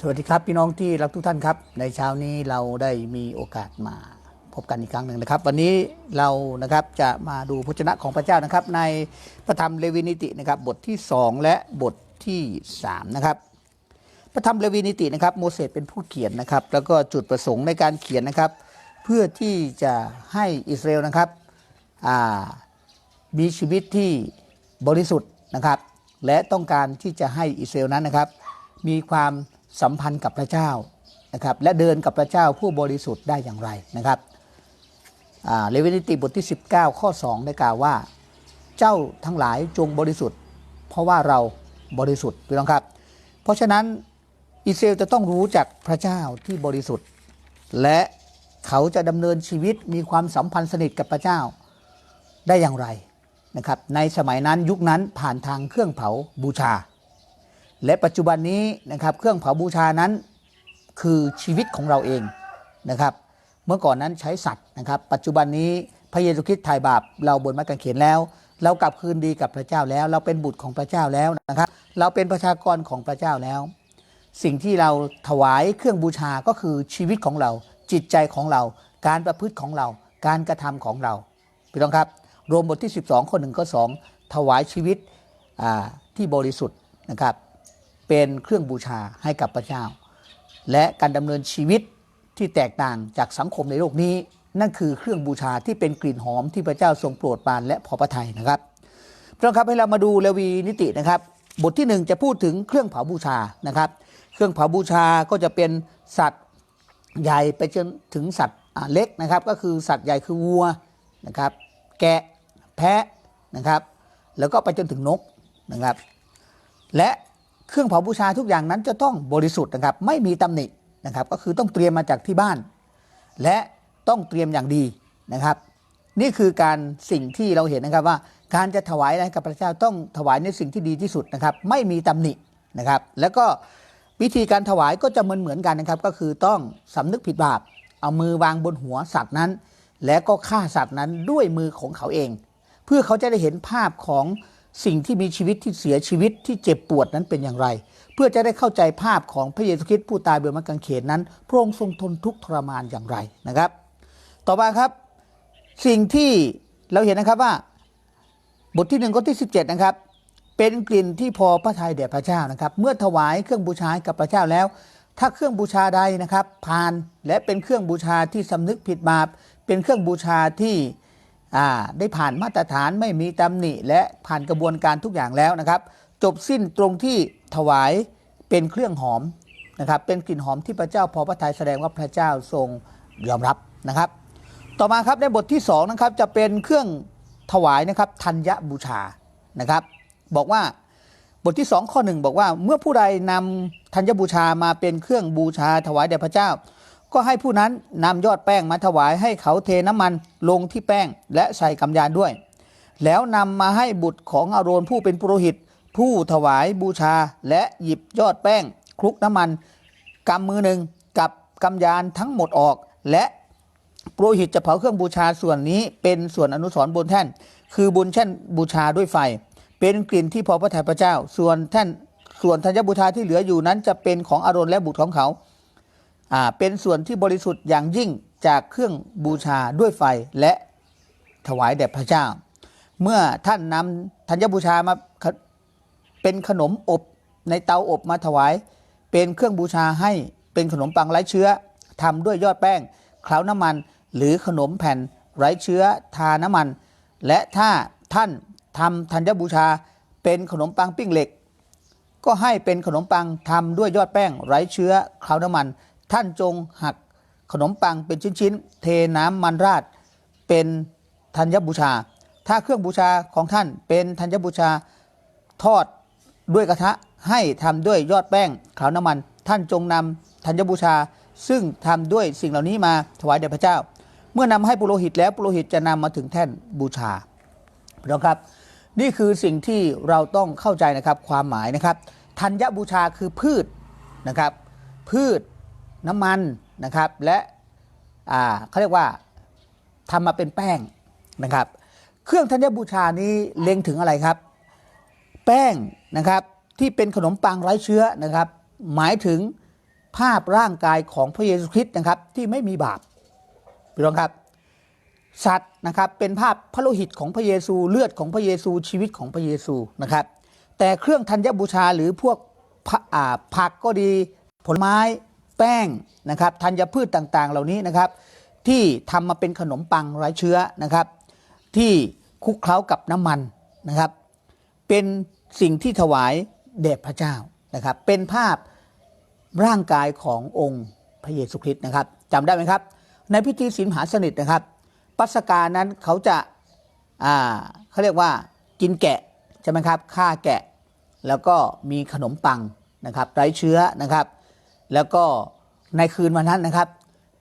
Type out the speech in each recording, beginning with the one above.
สวัสดีครับพี่น้องที่รักทุกท่านครับ ในเช้านี้เราได้มีโอกาสมาพบกันอีกครั้งหนึ่งนะครับ วันนี้เรานะครับจะมาดูพระชนะของพระเจ้านะครับ ในพระธรรมเลวีนิตินะครับ บทที่ 2 และบทที่ 3 นะครับ พระธรรมเลวีนิตินะครับโมเสสเป็นผู้เขียนนะครับ แล้วก็จุดประสงค์ในการเขียนนะครับ เพื่อที่จะให้อิสราเอลนะครับมีชีวิตที่บริสุทธิ์นะครับ และต้องการที่จะให้อิสราเอลนั้นนะครับ มีความ สัมพันธ์กับพระเจ้านะครับและเดินกับพระเจ้าผู้บริสุทธิ์ได้อย่างไรนะครับเลวินิติบทที่ 19 ข้อ 2 ได้กล่าวว่า เจ้าทั้งหลายจงบริสุทธิ์ เพราะว่าเราบริสุทธิ์พี่น้องครับ เพราะฉะนั้นอิสราเอลจะต้องรู้จักพระเจ้าที่บริสุทธิ์ และเขาจะดำเนินชีวิตมีความสัมพันธ์สนิทกับพระเจ้าได้อย่างไรนะครับในสมัยนั้นยุคนั้นผ่านทางเครื่องเผาบูชา และปัจจุบันนี้นะครับเครื่องเผาบูชานั้นคือชีวิตของเราเองนะครับ เมื่อก่อนนั้นใช้สัตว์นะครับ ปัจจุบันนี้พระเยซูคริสต์ไถ่บาปเราบนไม้กางเขนแล้ว เรากลับคืนดีกับพระเจ้าแล้ว เราเป็นบุตรของพระเจ้าแล้วนะครับ เราเป็นประชากรของพระเจ้าแล้ว สิ่งที่เราถวายเครื่องบูชาก็คือชีวิตของเรา จิตใจของเรา การประพฤติของเรา การกระทำของเราพี่น้องครับรวมบทที่ 12ข้อหนึ่งข้อ2ถวายชีวิตที่บริสุทธิ์นะครับ เป็นเครื่องบูชาให้กับพระเจ้า และการดำเนินชีวิตที่แตกต่างจากสังคมในโลกนี้ นั่นคือเครื่องบูชาที่เป็นกลิ่นหอมที่พระเจ้าทรงโปรดปรานและพอพระทัยนะครับพี่น้องครับให้เรามาดูเลวีนิตินะครับ บทที่หนึ่งจะพูดถึงเครื่องเผาบูชานะครับ เครื่องเผาบูชาก็จะเป็นสัตว์ใหญ่ไปจนถึงสัตว์เล็กนะครับ ก็คือสัตว์ใหญ่คือวัวนะครับ แกะแพะนะครับ แล้วก็ไปจนถึงนกนะครับ และ เครื่องเผาบูชาทุกอย่างนั้นจะต้องบริสุทธิ์นะครับ ไม่มีตำหนินะครับ ก็คือต้องเตรียมมาจากที่บ้าน และต้องเตรียมอย่างดีนะครับ นี่คือการสิ่งที่เราเห็นนะครับว่าการจะถวายอะไรกับพระเจ้าต้องถวายในสิ่งที่ดีที่สุดนะครับ ไม่มีตำหนินะครับ แล้วก็วิธีการถวายก็จะเหมือนเหมือนกันนะครับ ก็คือต้องสำนึกผิดบาป เอามือวางบนหัวสัตว์นั้น และก็ฆ่าสัตว์นั้นด้วยมือของเขาเอง เพื่อเขาจะได้เห็นภาพของ สิ่งที่มีชีวิตที่เสียชีวิตที่เจ็บปวดนั้นเป็นอย่างไร เพื่อจะได้เข้าใจภาพของพระเยซูคริสต์ผู้ตายบนไม้กางเขนนั้น พระองค์ทรงทนทุกข์ทรมานอย่างไรนะครับ ต่อมาครับ สิ่งที่เราเห็นนะครับว่า บทที่หนึ่งข้อที่ 17 นะครับ เป็นกลิ่นที่พอพระทัยแด่พระเจ้านะครับ เมื่อถวายเครื่องบูชากับพระเจ้าแล้ว ถ้าเครื่องบูชาใดนะครับผ่านและเป็นเครื่องบูชาที่สำนึกผิดบาปเป็นเครื่องบูชาที่ ได้ผ่านมาตรฐานไม่มีตำหนิ และผ่านกระบวนการทุกอย่างแล้วนะครับ จบสิ้นตรงที่ถวายเป็นเครื่องหอมนะครับ เป็นกลิ่นหอมที่พระเจ้าพอพระทัยแสดงว่าพระเจ้าทรงยอมรับนะครับ ต่อมาครับในบทที่2นะครับจะเป็นเครื่องถวายนะครับธัญบูชานะครับ บอกว่าบทที่ 2 ข้อหนึ่งบอกว่า เมื่อผู้ใดนำธัญบูชามาเป็นเครื่องบูชาถวายแด่พระเจ้า ก็ให้ผู้นั้นนำยอดแป้งมาถวายให้เขาเทน้ำมันลงที่แป้งและใส่กำยานด้วย แล้วนำมาให้บุตรของอาโรนผู้เป็นปุโรหิต ผู้ถวายบูชาและหยิบยอดแป้งคลุกน้ำมันกำมือหนึ่งกับกำยานทั้งหมดออก และปุโรหิตจะเผาเครื่องบูชาส่วนนี้เป็นส่วนอนุสรณ์บนแท่น คือบนแท่นบูชาด้วยไฟ เป็นกลิ่นที่พอพระทัยพระเจ้า ส่วนแท่นส่วนธัญบูชาที่เหลืออยู่นั้นจะเป็นของอารอนและบุตรของเขา เป็นส่วนที่บริสุทธิ์อย่างยิ่งจากเครื่องบูชาด้วยไฟและถวายแด่พระเจ้า เมื่อท่านนำธัญบูชามาเป็นขนมอบในเตาอบมาถวาย เป็นเครื่องบูชาให้เป็นขนมปังไร้เชื้อทำด้วยยอดแป้งเคล้าน้ำมัน หรือขนมแผ่นไร้เชื้อทาน้ำมัน และถ้าท่านทำธัญบูชาเป็นขนมปังปิ้งเหล็ก ก็ให้เป็นขนมปังทำด้วยยอดแป้งไร้เชื้อเคล้าน้ำมัน ท่านจงหักขนมปังเป็นชิ้นๆ เทน้ำมันราดเป็นธัญบูชา ถ้าเครื่องบูชาของท่านเป็นธัญบูชาทอดด้วยกระทะให้ทำด้วยยอดแป้งขาวน้ำมัน ท่านจงนำธัญบูชา ซึ่งทำด้วยสิ่งเหล่านี้มาถวายแด่พระเจ้า เมื่อนำให้ปุโรหิตแล้วปุโรหิตจะนำมาถึงแท่นบูชาพี่น้องครับ นี่คือสิ่งที่เราต้องเข้าใจนะครับความหมายนะครับธัญบูชาคือพืชนะครับ พืช น้ำมันนะครับและเขาเรียกว่าทำมาเป็นแป้งนะครับ เครื่องธัญบูชานี้เล็งถึงอะไรครับ แป้งนะครับที่เป็นขนมปังไร้เชื้อนะครับ หมายถึงภาพร่างกายของพระเยซูคริสต์นะครับที่ไม่มีบาปพี่น้องครับ สัตว์นะครับเป็นภาพพระโลหิตของพระเยซูเลือดของพระเยซูชีวิตของพระเยซูนะครับ แต่เครื่องธัญบูชาหรือพวกผักก็ดีผลไม้ แป้งนะครับธัญพืชต่างๆ เหล่านี้นะครับ ที่ทำมาเป็นขนมปังไร้เชื้อนะครับ ที่คลุกเคล้ากับน้ำมันนะครับ เป็นสิ่งที่ถวายแด่พระเจ้านะครับ เป็นภาพร่างกายขององค์พระเยซูคริสต์นะครับจำได้ไหมครับ ในพิธีศีลมหาสนิทนะครับปัสกานั้นเขาจะอ่าเขาเรียกว่ากินแกะใช่ไหมครับฆ่าแกะ แล้วก็มีขนมปังนะครับไร้เชื้อนะครับ แล้วก็ในคืนวันนั้นนะครับ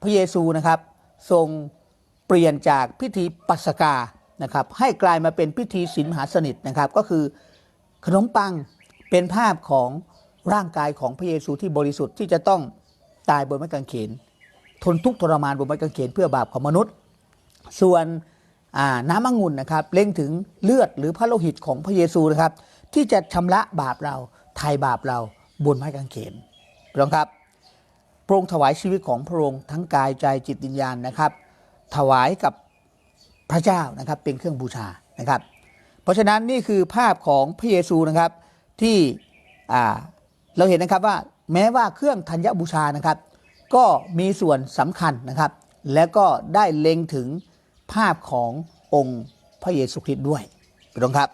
พระเยซูนะครับทรงเปลี่ยนจากพิธีปัสกานะครับให้กลายมาเป็นพิธีศีลมหาสนิทนะครับ ก็คือขนมปังเป็นภาพของร่างกายของพระเยซูที่บริสุทธิ์ที่จะต้องตายบนไม้กางเขน ทนทุกข์ทรมานบนไม้กางเขนเพื่อบาปของมนุษย์ ส่วนน้ำองุ่นนะครับเล่งถึงเลือดหรือพระโลหิตของพระเยซูนะครับ ที่จะชำระบาปเราไทยบาปเราบนไม้กางเขนพี่น้องครับ พระองค์ถวายชีวิตของพระองค์ทั้งกายใจจิตวิญญาณนะครับ ถวายกับพระเจ้านะครับเป็นเครื่องบูชานะครับ เพราะฉะนั้นนี่คือภาพของพระเยซูนะครับที่เราเห็นนะครับว่าแม้ว่าเครื่องธัญบูชานะครับ ก็มีส่วนสำคัญนะครับ และก็ได้เล็งถึงภาพขององค์พระเยซูคริสต์ด้วยพี่น้องครับ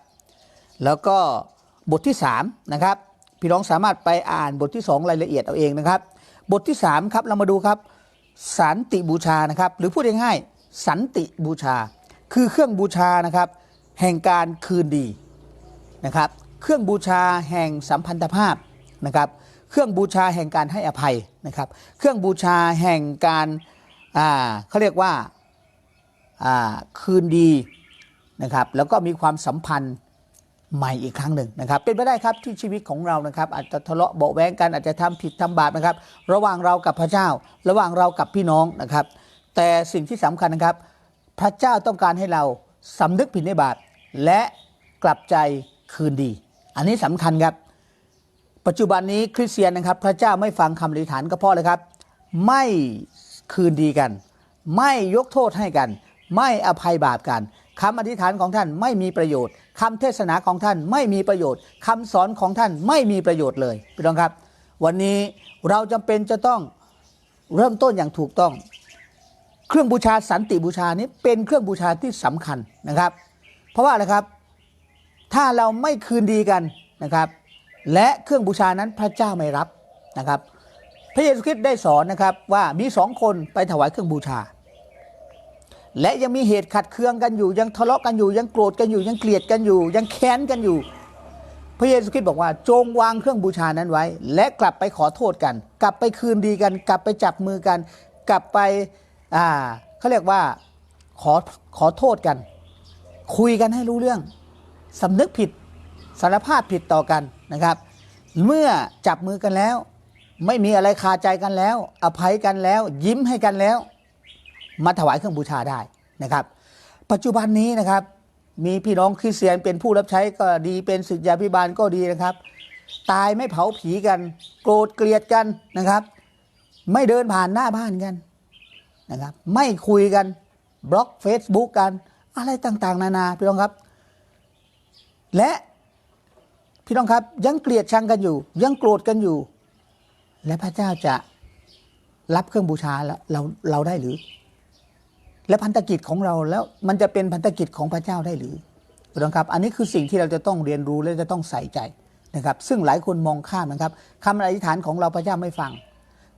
แล้วก็บทที่3นะครับพี่น้องสามารถไปอ่านบทที่ 2 รายละเอียดเอาเองนะครับ บทที่ 3 ครับเรามาดูครับ สันติบูชานะครับ หรือพูดง่ายๆสันติบูชา คือเครื่องบูชานะครับ แห่งการคืนดีนะครับ เครื่องบูชาแห่งสัมพันธภาพนะครับ เครื่องบูชาแห่งการให้อภัยนะครับ เครื่องบูชาแห่งการอ่าเขาเรียกว่าอ่าคืนดีนะครับ แล้วก็มีความสัมพันธ์ ใหม่อีกครั้งหนึ่งนะครับ เป็นไปได้ครับที่ชีวิตของเรานะครับ อาจจะทะเลาะเบาแวงกันอาจจะทำผิดทำบาปนะครับ ระหว่างเรากับพระเจ้า ระหว่างเรากับพี่น้องนะครับ แต่สิ่งที่สำคัญนะครับ พระเจ้าต้องการให้เราสำนึกผิดในบาปและกลับใจคืนดี อันนี้สำคัญครับ ปัจจุบันนี้คริสเตียนนะครับ พระเจ้าไม่ฟังคำอธิษฐานก็เพราะเลยครับ ไม่คืนดีกัน ไม่ยกโทษให้กัน ไม่อภัยบาปกัน คำอธิษฐานของท่านไม่มีประโยชน์คำเทศนาของท่านไม่มีประโยชน์คำสอนของท่านไม่มีประโยชน์เลยพี่น้องครับ วันนี้เราจำเป็นจะต้องเริ่มต้นอย่างถูกต้อง เครื่องบูชาสันติบูชานี้เป็นเครื่องบูชาที่สำคัญนะครับ เพราะว่าอะไรครับ ถ้าเราไม่คืนดีกันนะครับ และเครื่องบูชานั้นพระเจ้าไม่รับนะครับ พระเยซูคริสต์ได้สอนนะครับว่ามีสองคนไปถวายเครื่องบูชา และยังมีเหตุขัดเคืองกันอยู่ ยังทะเลาะกันอยู่ ยังโกรธกันอยู่ ยังเกลียดกันอยู่ ยังแค้นกันอยู่ พระเยซูคริสต์บอกว่า จงวางเครื่องบูชานั้นไว้ และกลับไปขอโทษกัน กลับไปคืนดีกัน กลับไปจับมือกัน กลับไปอ่าเขาเรียกว่าขอขอโทษกัน คุยกันให้รู้เรื่องสำนึกผิดสารภาพผิดต่อกันนะครับ เมื่อจับมือกันแล้ว ไม่มีอะไรคาใจกันแล้ว อภัยกันแล้ว ยิ้มให้กันแล้ว มาถวายเครื่องบูชาได้นะครับ ปัจจุบันนี้นะครับมีพี่น้องคริสเตียนเป็นผู้รับใช้ก็ดีเป็นศิษยาพิบาลก็ดีนะครับ ตายไม่เผาผีกัน โกรธเกลียดกันนะครับ ไม่เดินผ่านหน้าบ้านกันนะครับ ไม่คุยกัน บล็อก Facebook กัน อะไรต่างๆ นานาพี่น้องครับ และพี่น้องครับยังเกลียดชังกันอยู่ ยังโกรธกันอยู่ และพระเจ้าจะรับเครื่องบูชาเราเราได้หรือ และพันธกิจของเราแล้วมันจะเป็นพันธกิจของพระเจ้าได้หรือน้องครับ อันนี้คือสิ่งที่เราจะต้องเรียนรู้และจะต้องใส่ใจนะครับ ซึ่งหลายคนมองข้ามนะครับคำอธิษฐานของเราพระเจ้าไม่ฟัง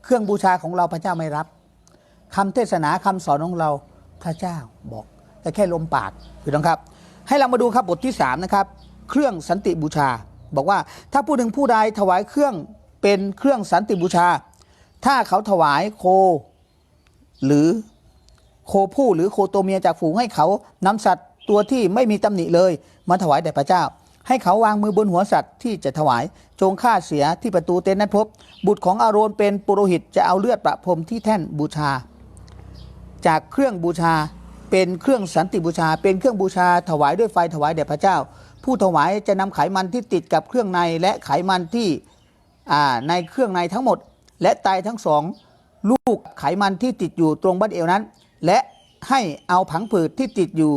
เครื่องบูชาของเราพระเจ้าไม่รับคำเทศนาคำสอนของเราพระเจ้าบอก แต่แค่ลมปากพี่น้องครับ ให้เรามาดูครับบทที่3นะครับเครื่องสันติบูชา บอกว่าถ้าผู้หนึ่งผู้ใดถวายเครื่องเป็นเครื่องสันติบูชา ถ้าเขาถวายโค หรือ โคผู้หรือโคตัวเมียจากฝูงให้เขานำสัตว์ตัวที่ไม่มีตำหนิเลย มาถวายแด่พระเจ้า ให้เขาวางมือบนหัวสัตว์ที่จะถวาย จงฆ่าเสียที่ประตูเต็นท์นั้นพบ บุตรของอาโรนเป็นปุโรหิตจะเอาเลือดประพรมที่แท่นบูชา จากเครื่องบูชาเป็นเครื่องสันติบูชา เป็นเครื่องบูชาถวายด้วยไฟถวายแด่พระเจ้า ผู้ถวายจะนำไขมันที่ติดกับเครื่องในและไขมันที่ในเครื่องในทั้งหมด และไตทั้งสองลูกไขมันที่ติดอยู่ตรงบั้นเอวนั้น และให้เอาผังผืดที่ติดอยู่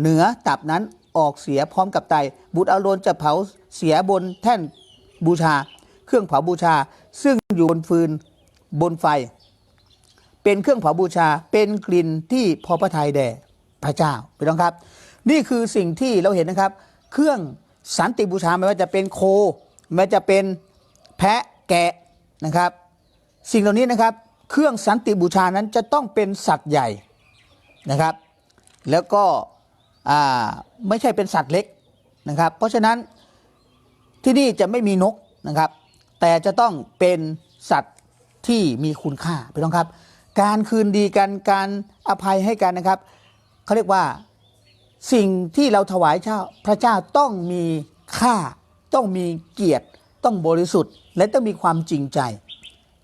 เหนือตับนั้นออกเสียพร้อมกับไต บุตรอาโรนจะเผาเสียบนแท่นบูชา เครื่องเผาบูชา ซึ่งอยู่บนฟืนบนไฟ เป็นเครื่องเผาบูชาเป็นกลิ่นที่พอพระทัยแด่พระเจ้าพี่น้องครับ นี่คือสิ่งที่เราเห็นนะครับ เครื่องสันติบูชาไม่ว่าจะเป็นโค ไม่ว่าจะเป็นแพะแกะนะครับ สิ่งเหล่านี้นะครับ เครื่องสันติบูชานั้นจะต้องเป็นสัตว์ใหญ่นะครับ แล้วก็ไม่ใช่เป็นสัตว์เล็กนะครับ เพราะฉะนั้นที่นี่จะไม่มีนกนะครับ แต่จะต้องเป็นสัตว์ที่มีคุณค่าพี่น้องครับ การคืนดีกันการอภัยให้กันนะครับเขาเรียกว่าสิ่งที่เราถวายเจ้าพระเจ้าต้องมีค่า ต้องมีเกียรติ ต้องบริสุทธิ์ และต้องมีความจริงใจ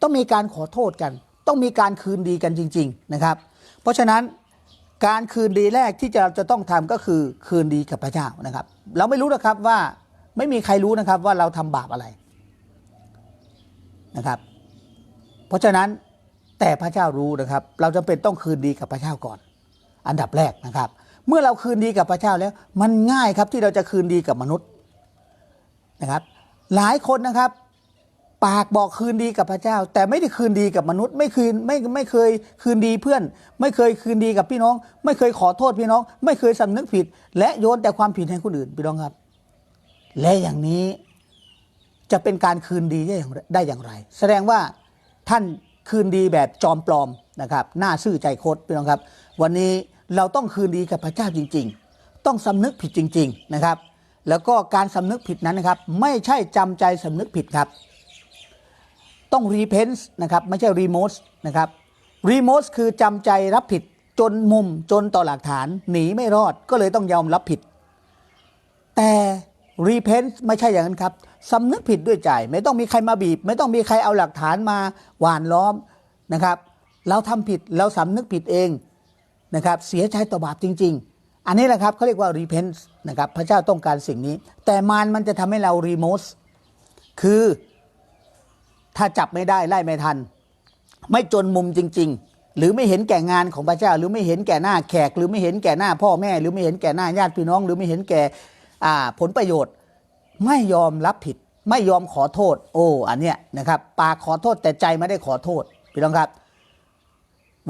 ต้องมีการขอโทษกัน ต้องมีการคืนดีกันจริง ๆนะครับ เพราะฉะนั้นการคืนดีแรกที่จะจะต้องทำก็คือคืนดีกับพระเจ้านะครับ เราไม่รู้นะครับว่าไม่มีใครรู้นะครับว่าเราทำบาปอะไรนะครับ เพราะฉะนั้นแต่พระเจ้ารู้นะครับ เราจำเป็นต้องคืนดีกับพระเจ้าก่อน อันดับแรกนะครับ เมื่อเราคืนดีกับพระเจ้าแล้ว มันง่ายครับที่เราจะคืนดีกับมนุษย์นะครับ หลายคนนะครับ ปากบอกคืนดีกับพระเจ้า แต่ไม่ได้คืนดีกับมนุษย์ ไม่คืนไม่ไม่เคยคืนดีเพื่อน ไม่เคยคืนดีกับพี่น้อง ไม่เคยขอโทษพี่น้อง ไม่เคยสำนึกผิด และโยนแต่ความผิดให้คนอื่นพี่น้องครับ และอย่างนี้จะเป็นการคืนดีได้อย่างไรได้อย่างไร แสดงว่าท่านคืนดีแบบจอมปลอมนะครับหน้าซื่อใจคดพี่น้องครับ วันนี้เราต้องคืนดีกับพระเจ้าจริง ๆ ต้องสำนึกผิดจริง ๆนะครับ แล้วก็การสำนึกผิดนั้นนะครับ ไม่ใช่จำใจสำนึกผิดครับ ต้องรีเพนส์นะครับไม่ใช่รีโมสนะครับรีโมสคือจำใจรับผิดจนมุมจนต่อหลักฐานหนีไม่รอดก็เลยต้องยอมรับผิด แต่รีเพนส์ไม่ใช่อย่างนั้นครับสำนึกผิดด้วยใจ ไม่ต้องมีใครมาบีบ ไม่ต้องมีใครเอาหลักฐานมาหวานล้อมนะครับ เราทำผิดเราสำนึกผิดเองนะครับเสียใจต่อบาปจริง ๆ อันนี้แหละครับเขาเรียกว่ารีเพนส์นะครับพระเจ้าต้องการสิ่งนี้ แต่มารมันจะทำให้เรารีโมสคือ ถ้าจับไม่ได้ไล่ไม่ทัน ไม่จนมุมจริง ๆ หรือไม่เห็นแก่งานของพระเจ้า หรือไม่เห็นแก่หน้าแขก หรือไม่เห็นแก่หน้าพ่อแม่ หรือไม่เห็นแก่หน้าญาติพี่น้อง หรือไม่เห็นแก่อาผลประโยชน์ ไม่ยอมรับผิด ไม่ยอมขอโทษ โอ้อันเนี้ยนะครับปากขอโทษแต่ใจไม่ได้ขอโทษพี่น้องครับ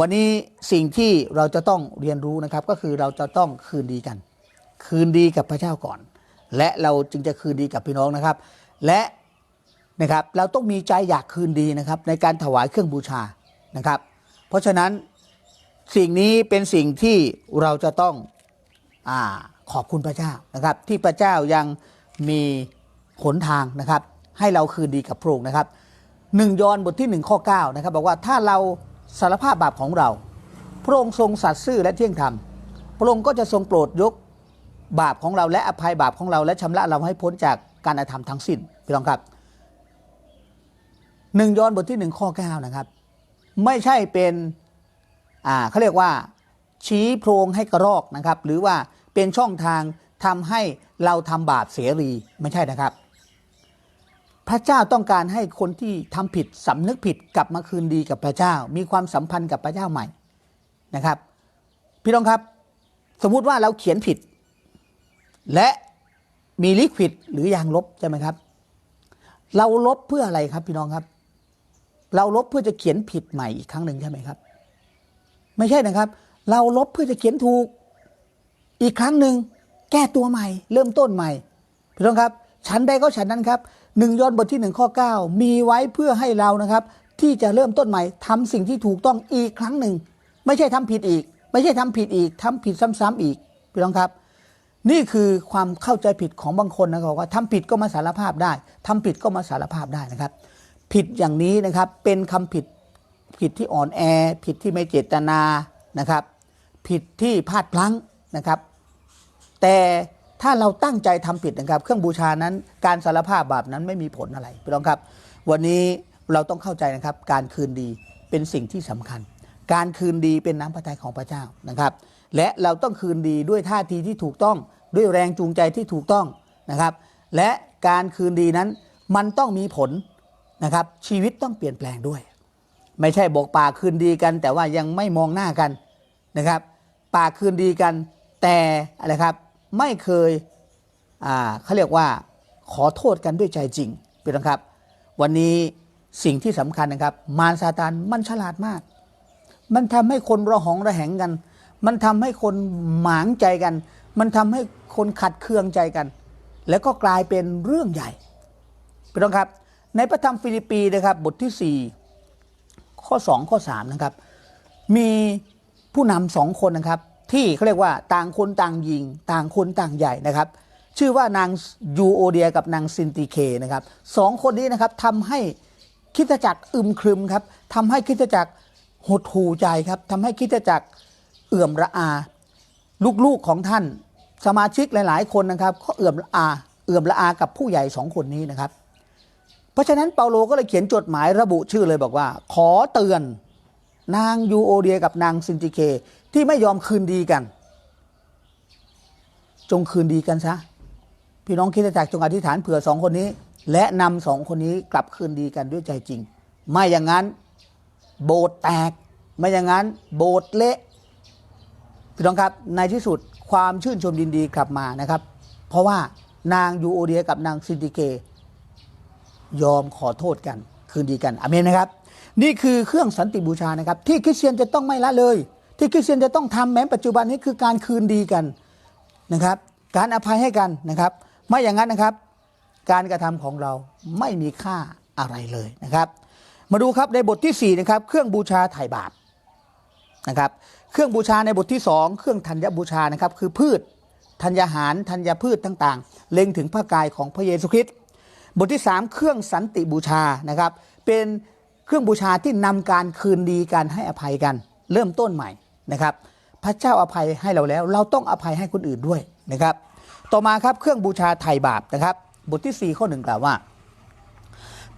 วันนี้สิ่งที่เราจะต้องเรียนรู้นะครับ ก็คือเราจะต้องคืนดีกัน คืนดีกับพระเจ้าก่อน และเราจึงจะคืนดีกับพี่น้องนะครับ และ นะครับเราต้องมีใจอยากคืนดีนะครับ ในการถวายเครื่องบูชานะครับ เพราะฉะนั้นสิ่งนี้เป็นสิ่งที่เราจะต้องอขอบคุณพระเจ้านะครับ ที่พระเจ้ายังมีหนทางนะครับ ให้เราคืนดีกับพระองค์นะครับหนึ่งยอห์นบทที่หนึ่งข้อ9นะครับบอกว่าถ้าเราสารภาพบาปของเรา พระองค์ทรงสัตย์ซื่อและเที่ยงธรรม พระองค์ก็จะทรงโปรดยกบาปของเราและอภัยบาปของเราและชำระเราให้พ้นจากการกระทำทั้งสิ้นพี่น้องครับ หนึ่งยอห์นบทที่หนึ่งข้อ9นะครับ ไม่ใช่เป็นอ่าเขาเรียกว่า ชี้โพรงให้กระรอกนะครับ หรือว่าเป็นช่องทางทำให้เราทำบาปเสรีไม่ใช่นะครับ พระเจ้าต้องการให้คนที่ทำผิดสำนึกผิดกลับมาคืนดีกับพระเจ้า มีความสัมพันธ์กับพระเจ้าใหม่นะครับ พี่น้องครับ สมมุติว่าเราเขียนผิด และมีลิควิดหรือยางลบใช่ไหมครับ เราลบเพื่ออะไรครับพี่น้องครับ เราลบเพื่อจะเขียนผิดใหม่อีกครั้งหนึ่งใช่ไหมครับ ไม่ใช่นะครับ เราลบเพื่อจะเขียนถูก อีกครั้งหนึ่งแก้ตัวใหม่ เริ่มต้นใหม่พี่น้องครับฉันใดก็ฉันนั้นครับหนึ่งยอนบทที่หนึ่งข้อ 9 มีไว้เพื่อให้เรานะครับ ที่จะเริ่มต้นใหม่ทำสิ่งที่ถูกต้องอีกครั้งหนึ่ง ไม่ใช่ทำผิดอีก ไม่ใช่ทำผิดอีกทำผิดซ้ำๆอีกพี่น้องครับ นี่คือความเข้าใจผิดของบางคนนะครับว่าทำผิดก็มาสารภาพได้ทำผิดก็มาสารภาพได้นะครับ ผิดอย่างนี้นะครับเป็นคำผิดผิดที่อ่อนแอ ผิดที่ไม่เจตนานะครับ ผิดที่พลาดพลั้งนะครับ แต่ถ้าเราตั้งใจทำผิดนะครับ เครื่องบูชานั้นการสารภาพบาปนั้นไม่มีผลอะไรพี่น้องครับ วันนี้เราต้องเข้าใจนะครับ การคืนดีเป็นสิ่งที่สำคัญ การคืนดีเป็นน้ำพระทัยของพระเจ้านะครับ และเราต้องคืนดีด้วยท่าทีที่ถูกต้องด้วยแรงจูงใจที่ถูกต้องนะครับ และการคืนดีนั้นมันต้องมีผล นะครับ ชีวิตต้องเปลี่ยนแปลงด้วย ไม่ใช่บอกปากคืนดีกัน แต่ว่ายังไม่มองหน้ากันนะครับ ปากคืนดีกัน แต่อะไรครับไม่เคยอ่าเขาเรียกว่าขอโทษกันด้วยใจจริงพี่น้องครับ วันนี้สิ่งที่สำคัญนะครับ มารซาตานมันฉลาดมาก มันทำให้คนระหองระแหงกัน มันทำให้คนหมางใจกัน มันทำให้คนขัดเคืองใจกัน แล้วก็กลายเป็นเรื่องใหญ่พี่น้องครับ ในพระธรรมฟิลิปปีนะครับบทที่ 4 ข้อ 2 ข้อ 3 นะครับ มีผู้นำสองคนนะครับ ที่เขาเรียกว่าต่างคนต่างยิง ต่างคนต่างใหญ่นะครับ ชื่อว่านางยูโอเดียกับนางซินติเคนะครับสองคนนี้นะครับทำให้คิดจักรอึมครึมครับทำให้คิดจักรหดหูใจครับทำให้คิดจักรเอื่อมระอา ลูกๆของท่านสมาชิกหลาย ๆ คนนะครับก็เอื่อมละอา เอื่อมละอากับผู้ใหญ่สองคนนี้นะครับ เพราะฉะนั้นเปาโลก็เลยเขียนจดหมายระบุชื่อเลยบอกว่า ขอเตือนนางยูโอเดียกับนางซินติเค ที่ไม่ยอมคืนดีกัน จงคืนดีกันซะ พี่น้องคิดจักจงอธิษฐานเผื่อสองคนนี้ และนำสองคนนี้กลับคืนดีกันด้วยใจจริง ไม่อย่างนั้นโบสถ์แตก ไม่อย่างนั้นโบสถ์เละพี่น้องครับในที่สุดความชื่นชมยินดีกลับมานะครับ เพราะว่านางยูโอเดียกับนางซินติเก ยอมขอโทษกัน คืนดีกันอเมนนะครับ นี่คือเครื่องสันติบูชานะครับ ที่คริสเตียนจะต้องไม่ละเลย ที่คริสเตียนจะต้องทำแม้ปัจจุบันนี้คือการคืนดีกันนะครับ การอภัยให้กันนะครับ ไม่อย่างนั้นนะครับ การกระทำของเราไม่มีค่าอะไรเลยนะครับ มาดูครับในบทที่ 4 นะครับ เครื่องบูชาไถ่บาปนะครับ เครื่องบูชาในบทที่ 2 เครื่องธัญบูชานะครับ คือพืชธัญญาหารธัญพืชต่างๆ เล็งถึงพระกายของพระเยซูคริสต์ บทที่ 3 เครื่องสันติบูชานะครับ เป็นเครื่องบูชาที่นำการคืนดีการให้อภัยกัน เริ่มต้นใหม่นะครับ พระเจ้าอภัยให้เราแล้ว เราต้องอภัยให้คนอื่นด้วยนะครับ ต่อมาครับเครื่องบูชาไถ่บาปนะครับ บทที่ 4 ข้อหนึ่งกล่าวว่า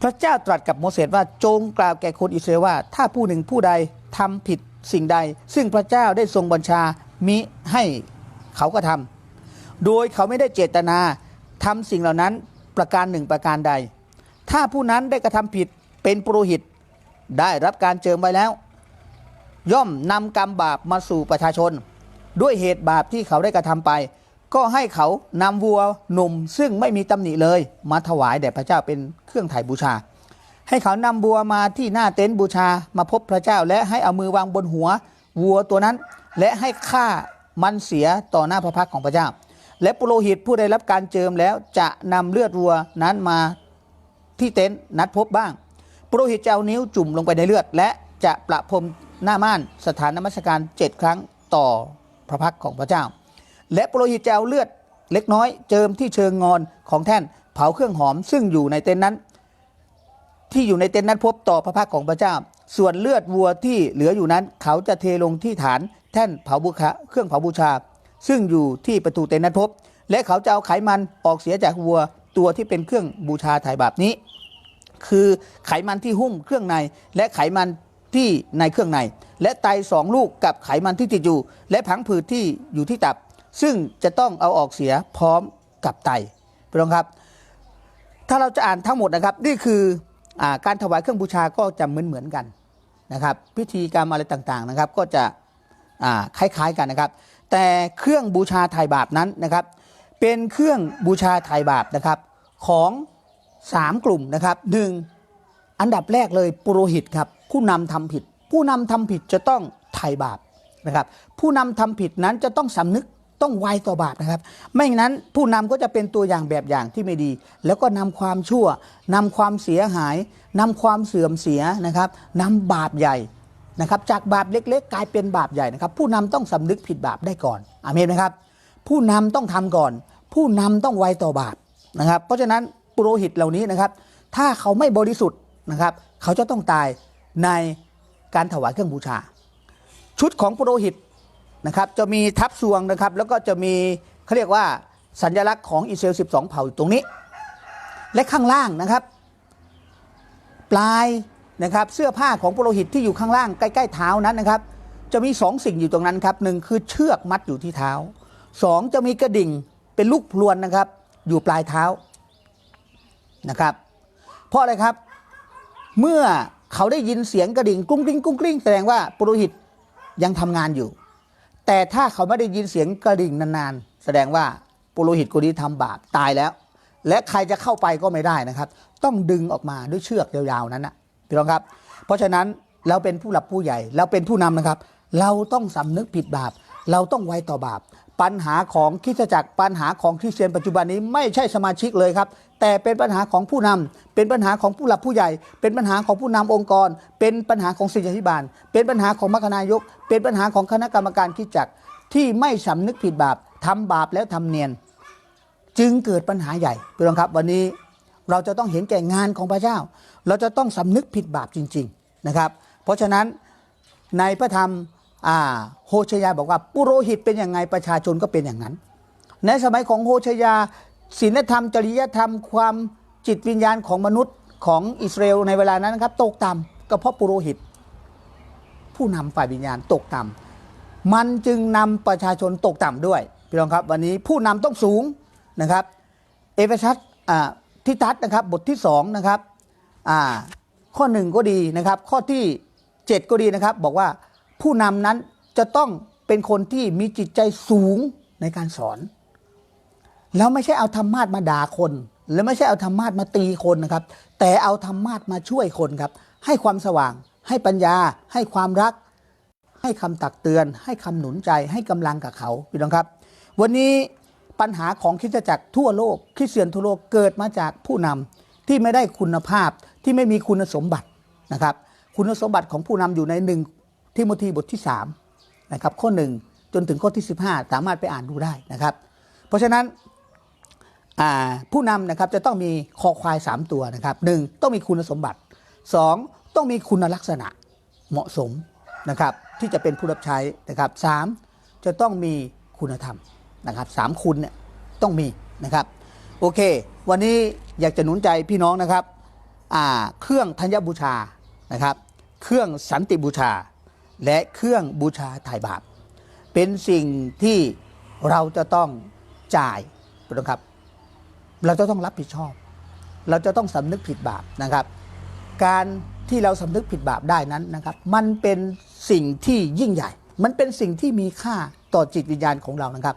พระเจ้าตรัสกับโมเสสว่าจงกล่าวแก่คนอิสราเอลว่า ถ้าผู้หนึ่งผู้ใดทำผิดสิ่งใด ซึ่งพระเจ้าได้ทรงบัญชามิให้เขาก็ทำโดยเขาไม่ได้เจตนาทำสิ่งเหล่านั้น ประการหนึ่งประการใด ถ้าผู้นั้นได้กระทำผิดเป็นปุโรหิต ได้รับการเจิมไว้แล้ว ย่อมนำกรรมบาปมาสู่ประชาชน ด้วยเหตุบาปที่เขาได้กระทำไป ก็ให้เขานำวัวหนุ่ม ซึ่งไม่มีตำหนิเลย มาถวายแด่พระเจ้าเป็นเครื่องไถ่บูชา ให้เขานำวัวมาที่หน้าเต็นท์บูชามาพบพระเจ้า และให้เอามือวางบนหัววัวตัวนั้น และให้ฆ่ามันเสียต่อหน้าพระพักของพระเจ้า และปุโรหิตผู้ได้รับการเจิมแล้วจะนำเลือดวัวนั้นมาที่เต็นท์นัดพบบ้าง ปุโรหิตจะเอานิ้วจุ่มลงไปในเลือด และจะประพรมหน้าม่านสถานนมัสการเจ็ดครั้งต่อพระพักของพระเจ้า และปุโรหิตจะเอาเลือดเล็กน้อยเจิมที่เชิงงอนของแท่นเผาเครื่องหอมซึ่งอยู่ในเต็นท์นั้น ที่อยู่ในเต็นท์นั้นพบต่อพระพักของพระเจ้า ส่วนเลือดวัวที่เหลืออยู่นั้น เขาจะเทลงที่ฐานแท่นเผาบูชาเครื่องเผาบูชา ซึ่งอยู่ที่ประตูเตนทพบและเขาจะเอาไขมันออกเสียจากวัวตัวที่เป็นเครื่องบูชาถ่ายบาปนี้ คือไขมันที่หุ้มเครื่องในและไขมันที่ในเครื่องใน และไตสองลูกกับไขมันที่ติดอยู่ และผังผืดที่อยู่ที่ตับ ซึ่งจะต้องเอาออกเสียพร้อมกับไตพี่น้องครับ ถ้าเราจะอ่านทั้งหมดนะครับ นี่คืออการถวายเครื่องบูชาก็จะเหมือนเหมือนๆกันนะครับ พิธีกรรมอะไรต่างๆนะครับ ก็จะอ่าคล้ายๆกันนะครับ แต่เครื่องบูชาไถ่บาปนั้นนะครับ เป็นเครื่องบูชาไถ่บาปนะครับของสามกลุ่มนะครับหนึ่งอันดับแรกเลยปุโรหิตครับผู้นำทำผิด ผู้นำทำผิดจะต้องไถ่บาปนะครับ ผู้นำทำผิดนั้นจะต้องสำนึกต้องไวต่อบาปนะครับ ไม่งั้นนั้นผู้นำก็จะเป็นตัวอย่างแบบอย่างที่ไม่ดี แล้วก็นำความชั่วนำความเสียหายนำความเสื่อมเสียนะครับนำบาปใหญ่ นะครับจากบาปเล็ก ๆ กลายเป็นบาปใหญ่นะครับ ผู้นำต้องสำนึกผิดบาปได้ก่อนอาเมนไหมครับ ผู้นำต้องทำก่อน ผู้นำต้องไวต่อบาปนะครับ เพราะฉะนั้นปุโรหิตเหล่านี้นะครับ ถ้าเขาไม่บริสุทธิ์นะครับ เขาจะต้องตายในการถวายเครื่องบูชา ชุดของปุโรหิตนะครับจะมีทับซวงนะครับ แล้วก็จะมีเขาเรียกว่าสัญลักษณ์ของอิสราเอล12 เผ่าอยู่ตรงนี้ และข้างล่างนะครับ ปลาย นะครับเสื้อผ้าของปุโรหิตที่อยู่ข้างล่างใกล้ๆเท้านั้นนะครับ จะมีสองสิ่งอยู่ตรงนั้นครับหนึ่งคือเชือกมัดอยู่ที่เท้าสองจะมีกระดิ่งเป็นลูกพลวนนะครับ อยู่ปลายเท้านะครับ เพราะอะไรครับ เมื่อเขาได้ยินเสียงกระดิ่งกุ้งกริ้งกุ้งกริ้งแสดงว่าปุโรหิตยังทำงานอยู่ แต่ถ้าเขาไม่ได้ยินเสียงกระดิ่งนานๆ แสดงว่าปุโรหิตคนนี้ทำบาปตายแล้ว และใครจะเข้าไปก็ไม่ได้นะครับ ต้องดึงออกมาด้วยเชือกยาวๆนั้นนะ พี่น้องครับ เพราะฉะนั้นเราเป็นผู้หลับผู้ใหญ่เราเป็นผู้นำนะครับ เราต้องสำนึกผิดบาป เราต้องไวต่อบาป ปัญหาของคริสตจักรปัญหาของคริสเตียนปัจจุบันนี้ไม่ใช่สมาชิกเลยครับ แต่เป็นปัญหาของผู้นำเป็นปัญหาของผู้หลับผู้ใหญ่ เป็นปัญหาของผู้นำองค์กร เป็นปัญหาของศิษยาธิบาล เป็นปัญหาของมรคนายก เป็นปัญหาของคณะกรรมการคริสตจักรที่ไม่สำนึกผิดบาปทำบาปแล้วทำเนียน จึงเกิดปัญหาใหญ่พี่น้องครับ วันนี้เราจะต้องเห็นแก่งานของพระเจ้า เราจะต้องสำนึกผิดบาปจริงๆนะครับ เพราะฉะนั้นในพระธรรมโฮชยาบอกว่าปุโรหิตเป็นอย่างไงประชาชนก็เป็นอย่างนั้น ในสมัยของโฮชยาศีลธรรม จริยธรรม ความจิตวิญญาณของมนุษย์ของอิสราเอลในเวลานั้นนะครับ ตกต่ำก็เพราะปุโรหิต ผู้นำฝ่ายวิญญาณตกต่ำมันจึงนำประชาชนตกต่ำด้วยพี่น้องครับวันนี้ผู้นำต้องสูงนะครับ เอเฟซัสทิทัศน์นะครับบทที่สองนะครับ อ่าข้อหนึ่งก็ดีนะครับ ข้อที่เจ็ดก็ดีนะครับ บอกว่าผู้นำนั้นจะต้องเป็นคนที่มีจิตใจสูงในการสอน แล้วไม่ใช่เอาธรรมาทมาด่าคน และไม่ใช่เอาธรรมาทมาตีคนนะครับ แต่เอาธรรมาทมาช่วยคนครับ ให้ความสว่าง ให้ปัญญา ให้ความรัก ให้คำตักเตือน ให้คำหนุนใจ ให้กำลังกับเขาพี่น้องครับ วันนี้ปัญหาของคริสตจักรทั่วโลกคริสเตียนทั่วโลกเกิดมาจากผู้นำที่ไม่ได้คุณภาพ ที่ไม่มีคุณสมบัตินะครับ คุณสมบัติของผู้นำอยู่ในหนึ่งทิโมธีบทที่3นะครับข้อหนึ่งจนถึงข้อที่ 15 สามารถไปอ่านดูได้นะครับ เพราะฉะนั้นผู้นำนะครับจะต้องมีคอควาย 3 ตัวนะครับหนึ่งต้องมีคุณสมบัติ 2 ต้องมีคุณลักษณะเหมาะสมนะครับที่จะเป็นผู้รับใช้นะครับสามจะต้องมีคุณธรรมนะครับสามคุณเนี่ยต้องมีนะครับ โอเค วันนี้อยากจะหนุนใจพี่น้องนะครับ เครื่องธัญบูชานะครับ เครื่องสันติบูชา และเครื่องบูชาถ่ายบาป เป็นสิ่งที่เราจะต้องจ่ายนะครับ เราจะต้องรับผิดชอบ เราจะต้องสำนึกผิดบาปนะครับ การที่เราสำนึกผิดบาปได้นั้นนะครับ มันเป็นสิ่งที่ยิ่งใหญ่ มันเป็นสิ่งที่มีค่าต่อจิตวิญญาณของเรานะครับ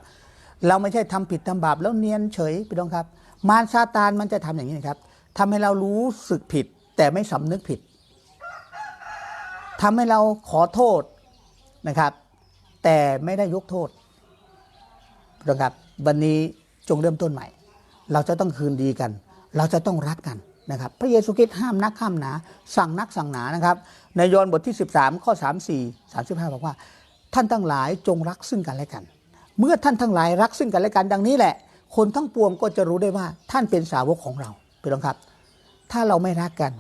เราไม่ใช่ทำผิดทำบาปแล้วเนียนเฉยไปน้องครับ มารซาตานมันจะทำอย่างนี้นะครับ ทำให้เรารู้สึกผิด แต่ไม่สำนึกผิดทำให้เราขอโทษนะครับ แต่ไม่ได้ยกโทษนะครับวันนี้จงเริ่มต้นใหม่ เราจะต้องคืนดีกัน เราจะต้องรักกันนะครับ พระเยซูคริสต์ห้ามนักห้ามหนา สั่งนักสั่งหนานะครับ ในยอห์นบทที่ 13 ข้อ 3 4 35 บอกว่า ท่านทั้งหลายจงรักซึ่งกันและกัน เมื่อท่านทั้งหลายรักซึ่งกันและกันดังนี้แหละ คนทั้งปวงก็จะรู้ได้ว่าท่านเป็นสาวกของเรา พี่น้องครับ ถ้าเราไม่รักกัน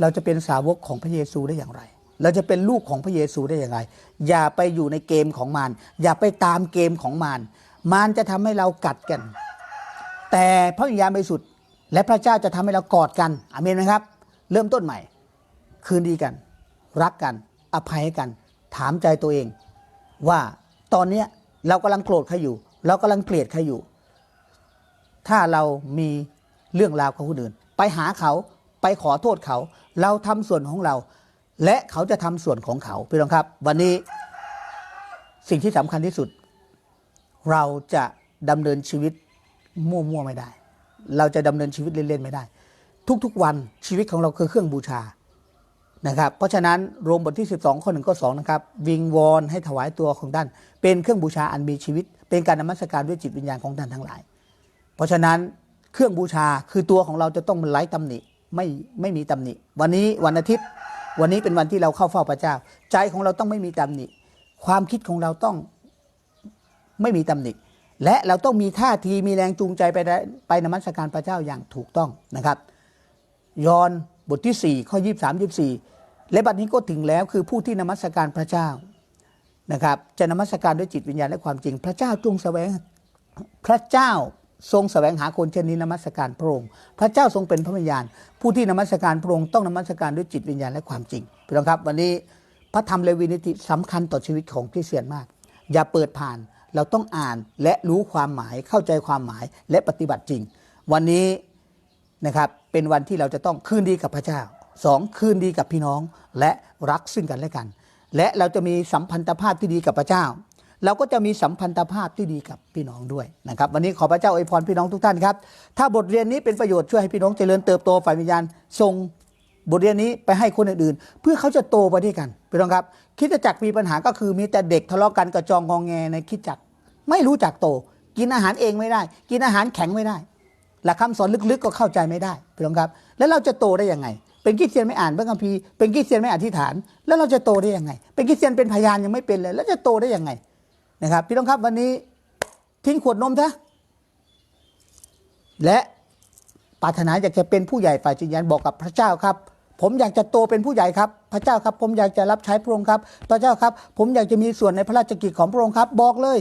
เราจะเป็นสาวกของพระเยซูได้อย่างไร เราจะเป็นลูกของพระเยซูได้อย่างไร อย่าไปอยู่ในเกมของมารอย่าไปตามเกมของมารมารจะทำให้เรากัดกัน แต่พระวิญญาณบริสุทธิ์และพระเจ้าจะทำให้เรากอดกันอาเมนไหมครับ เริ่มต้นใหม่ คืนดีกัน รักกัน อภัยให้กัน ถามใจตัวเอง ว่าตอนเนี้เรากำลังโกรธใครอยู่ เรากำลังเกลียดใครอยู่ ถ้าเรามี เรื่องราวของคนอื่น ไปหาเขาไปขอโทษเขา เราทำส่วนของเรา และเขาจะทำส่วนของเขาพี่น้องครับ วันนี้สิ่งที่สำคัญที่สุด เราจะดำเนินชีวิตมั่วๆไม่ได้ เราจะดำเนินชีวิตเล่นๆไม่ได้ ทุกๆวันชีวิตของเราคือเครื่องบูชานะครับ เพราะฉะนั้นโรมบทที่ 12 ข้อหนึ่งข้อสองนะครับ วิงวอนให้ถวายตัวของท่าน เป็นเครื่องบูชาอันมีชีวิต เป็นการนมัสการด้วยจิตวิญญาณของท่านทั้งหลาย เพราะฉะนั้น เครื่องบูชาคือตัวของเราจะต้องไร้ตำหนิไม่ไม่มีตำหนิ วันนี้วันอาทิตย์ วันนี้เป็นวันที่เราเข้าเฝ้าพระเจ้า ใจของเราต้องไม่มีตำหนิ ความคิดของเราต้องไม่มีตำหนิ และเราต้องมีท่าทีมีแรงจูงใจไปได้ไปนมัสการพระเจ้าอย่างถูกต้องนะครับ ยอห์นบทที่ 4 ข้อ 23 24 และบัดนี้ก็ถึงแล้วคือผู้ที่นมัสการพระเจ้านะครับ จะนมัสการด้วยจิตวิญญาณและความจริง พระเจ้าจงแสวงพระเจ้า ทรงแสวงหาคนเช่นนี้นมัสการพระองค์พระเจ้าทรงเป็นพระวิญญาณ ผู้ที่นมัสการพระองค์ต้องนมัสการด้วยจิตวิญญาณและความจริงพี่น้องครับ วันนี้พระธรรมเลวีนิติสำคัญต่อชีวิตของคริสเตียนมาก อย่าเปิดผ่านเราต้องอ่านและรู้ความหมายเข้าใจความหมายและปฏิบัติจริง วันนี้นะครับเป็นวันที่เราจะต้องคืนดีกับพระเจ้าสองคืนดีกับพี่น้องและรักซึ่งกันและกัน และเราจะมีสัมพันธภาพที่ดีกับพระเจ้า เราก็จะมีสัมพันธภาพที่ดีกับพี่น้องด้วยนะครับ วันนี้ขอพระเจ้าอวยพรพี่น้องทุกท่านครับ ถ้าบทเรียนนี้เป็นประโยชน์ช่วยให้พี่น้องเจริญเติบโตฝ่ายวิญญาณส่งบทเรียนนี้ไปให้คนอื่นๆ เพื่อเขาจะโตไปด้วยกันพี่น้องครับ คิดจักรมีปัญหาก็คือมีแต่เด็กทะเลาะกันกระจองงองแงในคิดจักรไม่รู้จักโต กินอาหารเองไม่ได้ กินอาหารแข็งไม่ได้ หลักคำสอนลึกๆก็เข้าใจไม่ได้พี่น้องครับ แล้วเราจะโตได้ยังไงเป็นคริสเตียนไม่อ่านพระคัมภีร์เป็นคริสเตียนไม่อธิษฐาน แล้วเราจะโตได้ยังไง เป็นคริสเตียนเป็นพยานยังไม่เป็นเลย แล้วจะโตได้ยังไง นะครับพี่น้องครับวันนี้ทิ้งขวดนมซะและปรารถนาอยากจะเป็นผู้ใหญ่ฝ่ายจิตวิญญาณบอกกับพระเจ้าครับ ผมอยากจะโตเป็นผู้ใหญ่ครับ พระเจ้าครับ ผมอยากจะรับใช้พระองค์ครับ พระเจ้าครับ ผมอยากจะมีส่วนในพระราชกิจของพระองค์ครับ บอกเลย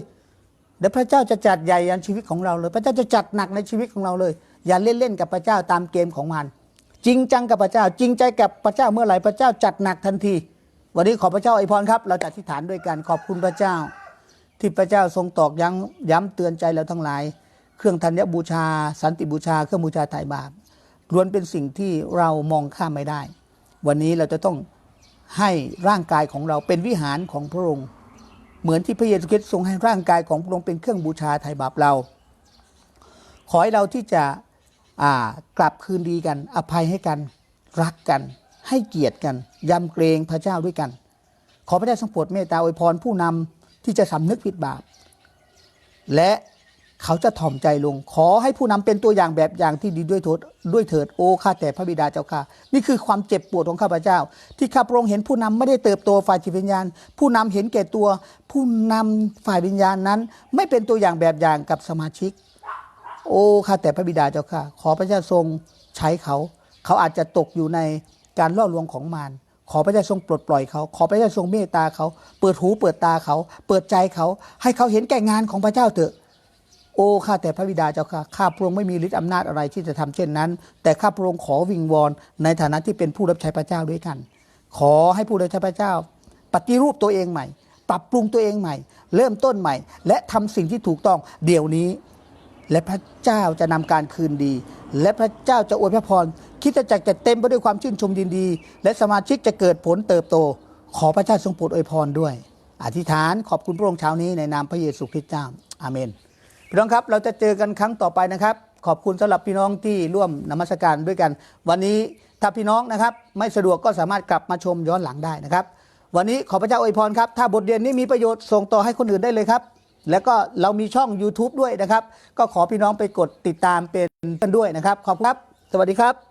เดี๋ยวพระเจ้าจะจัดใหญ่ยันชีวิตของเราเลย พระเจ้าจะจัดหนักในชีวิตของเราเลย อย่าเล่นๆกับพระเจ้าตามเกมของมัน จริงจังกับพระเจ้า จริงใจกับพระเจ้าเมื่อไหร่พระเจ้าจัดหนักทันที วันนี้ขอพระเจ้าอวยพรครับ เราจะอธิษฐานด้วยกันขอบคุณพระเจ้า ที่พระเจ้าทรงตอกย้ำย้ำเตือนใจเราทั้งหลาย เครื่องธัญบูชา สันติบูชา เครื่องบูชาไถ่บาปล้วนเป็นสิ่งที่เรามองข้ามไม่ได้ วันนี้เราจะต้องให้ร่างกายของเราเป็นวิหารของพระองค์ เหมือนที่พระเยซูคริสต์ทรงให้ร่างกายของพระองค์เป็นเครื่องบูชาไถ่บาปเรา ขอให้เราที่จะกลับคืนดีกัน อภัยให้กันรักกัน ให้เกียรติกันยำเกรงพระเจ้าด้วยกัน ขอพระเจ้าทรงโปรดเมตตาอวยพรผู้นำ ที่จะสำนึกผิดบาป และเขาจะถ่อมใจลง ขอให้ผู้นำเป็นตัวอย่างแบบอย่างที่ดีด้วยโทษด้วยเถิดโอ้ข้าแต่พระบิดาเจ้าข้านี่คือความเจ็บปวดของข้าพเจ้า ที่ข้าพระองค์เห็นผู้นำไม่ได้เติบโตฝ่ายจิตวิญญาณ ผู้นำเห็นแก่ตัว ผู้นำฝ่ายวิญญาณนั้น ไม่เป็นตัวอย่างแบบอย่างกับสมาชิก โอ้ข้าแต่พระบิดาเจ้าข้าขอพระเจ้าทรงใช้เขา เขาอาจจะตกอยู่ในการล่อลวงของมาร ขอพระเจ้าทรงปลดปล่อยเขาขอพระเจ้าทรงเมตตาเขาเปิดหูเปิดตาเขา เปิดใจเขา ให้เขาเห็นแก่งานของพระเจ้าเถอะ โอ้ข้าแต่พระบิดาเจ้าข้าข้าพระองค์ไม่มีฤทธิ์อำนาจอะไรที่จะทำเช่นนั้น แต่ข้าพระองค์ขอวิงวอนในฐานะที่เป็นผู้รับใช้พระเจ้าด้วยกัน ขอให้ผู้รับใช้พระเจ้า ปฏิรูปตัวเองใหม่ ปรับปรุงตัวเองใหม่ เริ่มต้นใหม่ และทำสิ่งที่ถูกต้องเดี๋ยวนี้ และพระเจ้าจะนำการคืนดี และพระเจ้าจะอวยพระพร คิดจักรจะเต็มไปด้วยความชื่นชมยินดี และสมาชิกจะเกิดผลเติบโต ขอพระเจ้าทรงโปรดอวยพรด้วย อธิษฐานขอบคุณพระองค์เช้านี้ในนามพระเยซูคริสต์เจ้าอาเมนพี่น้องครับเราจะเจอกันครั้งต่อไปนะครับ ขอบคุณสำหรับพี่น้องที่ร่วมนมัสการด้วยกัน วันนี้ถ้าพี่น้องนะครับไม่สะดวกก็สามารถกลับมาชมย้อนหลังได้นะครับ วันนี้ขอพระเจ้าอวยพรครับ ถ้าบทเรียนนี้มีประโยชน์ส่งต่อให้คนอื่นได้เลยครับ แล้วก็เรามีช่อง YouTube ด้วยนะครับ ก็ขอพี่น้องไปกดติดตามเป็นกันด้วยนะครับ ขอบคุณครับ สวัสดีครับ